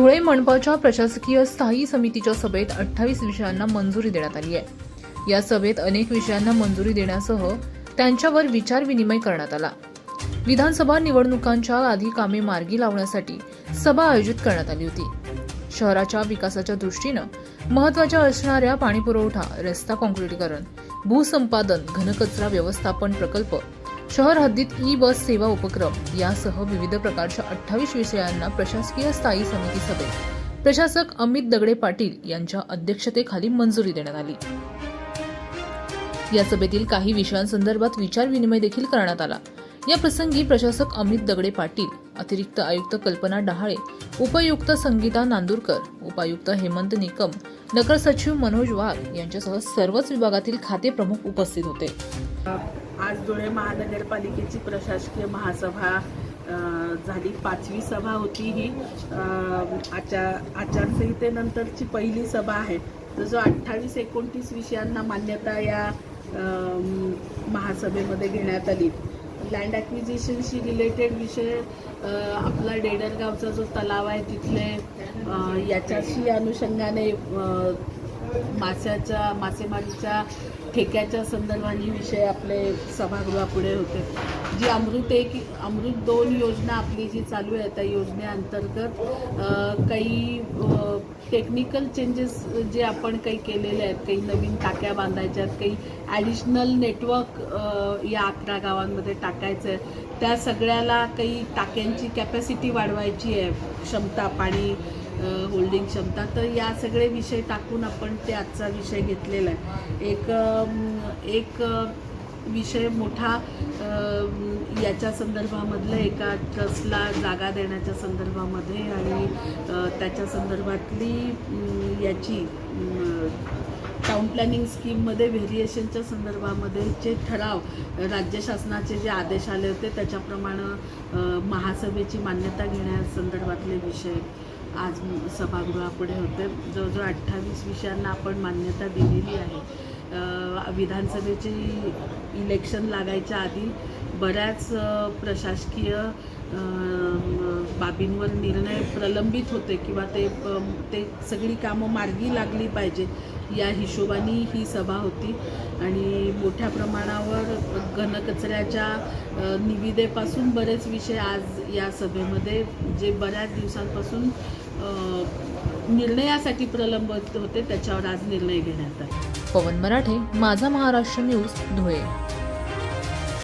धुळे मनपाच्या प्रशासकीय स्थायी समितीच्या सभेत अठ्ठावीस विषयांना मंजुरी देण्यात आली आहे. या सभेत अनेक विषयांना मंजुरी देण्यासह त्यांच्यावर विचारविनिमय करण्यात आला. विधानसभा निवडणुकांच्या आधी कामे मार्गी लावण्यासाठी सभा आयोजित करण्यात आली होती. शहराच्या विकासाच्या दृष्टीनं महत्त्वाच्या असणाऱ्या पाणीपुरवठा रस्ता काँक्रीटीकरण भूसंपादन घनकचरा व्यवस्थापन प्रकल्प शहर हद्दीत ई बस सेवा उपक्रम. यासह विविध प्रकारच्या अठ्ठावीस विषयांना प्रशासकीय स्थायी समिती सभेत प्रशासक अमित दगडे पाटील यांच्या अध्यक्षतेखाली मंजुरी देण्यात आली. या सभेतील काही विषयांसंदर्भात विचारविनिमय देखील करण्यात आला. या प्रसंगी प्रशासक अमित दगडे पाटील अतिरिक्त आयुक्त कल्पना डहाळे उपयुक्त संगीता नांदूरकर उपायुक्त हेमंत निकम नगर सचिव मनोज वाघ यांच्यासह सर्वच विभागातील खाते प्रमुख उपस्थित होते. आज धुळे महानगरपालिकेची प्रशासकीय महासभा झाली. पाचवी सभा होती ही. आचार आचारसंहितेनंतरची पहिली सभा आहे. तर जो अठ्ठावीस एकोणतीस विषयांना मान्यता या महासभेमध्ये घेण्यात आली. लँड ॲक्विजिशनशी रिलेटेड विषय आपला डेडर गावचा जो तलाव आहे तिथले याच्याशी अनुषंगाने माशाच्या मासेमारीच्या ठेक्याच्या संदर्भाने विषय आपले सभागृहापुढे होते. जी अमृत एक अमृत दोन योजना आपली जी चालू आहे त्या योजनेअंतर्गत काही टेक्निकल चेंजेस जे आपण काही केलेले आहेत काही नवीन टाक्या बांधायच्या आहेत काही ॲडिशनल नेटवर्क या अकरा गावांमध्ये टाकायचं आहे त्या सगळ्याला काही टाक्यांची कॅपॅसिटी वाढवायची आहे. क्षमता पाणी होल्डिंग क्षमता. तर या सगळे विषय टाकून आपण ते आजचा विषय घेतलेला आहे. एक एक विषय मोठा याच्या संदर्भामधलं एका ट्रस्टला जागा देण्याच्या संदर्भामध्ये आणि त्याच्या संदर्भातली याची टाउन प्लॅनिंग स्कीममध्ये व्हेरिएशनच्या संदर्भामध्ये जे ठराव राज्य शासनाचे जे आदेश आले होते त्याच्याप्रमाणे महासभेची मान्यता घेण्यासंदर्भातले विषय आज सभागृहापुढे होते. जवळजवळ अठ्ठावीस विषयांना आपण मान्यता दिलेली आहे. विधानसभेची इलेक्शन लागायच्या आधी बऱ्याच प्रशासकीय बाबींवर निर्णय प्रलंबित होते किंवा ते ते सगळी कामं मार्गी लागली पाहिजे या हिशोबाने ही सभा होती. आणि मोठ्या प्रमाणावर घनकचऱ्याच्या निविदेपासून बरेच विषय आज या सभेमध्ये जे बऱ्याच दिवसांपासून निर्णयासाठी प्रलंबित होते त्याच्यावर आज निर्णय घेण्यात आला. पवन मराठे माझा महाराष्ट्र न्यूज धुळे.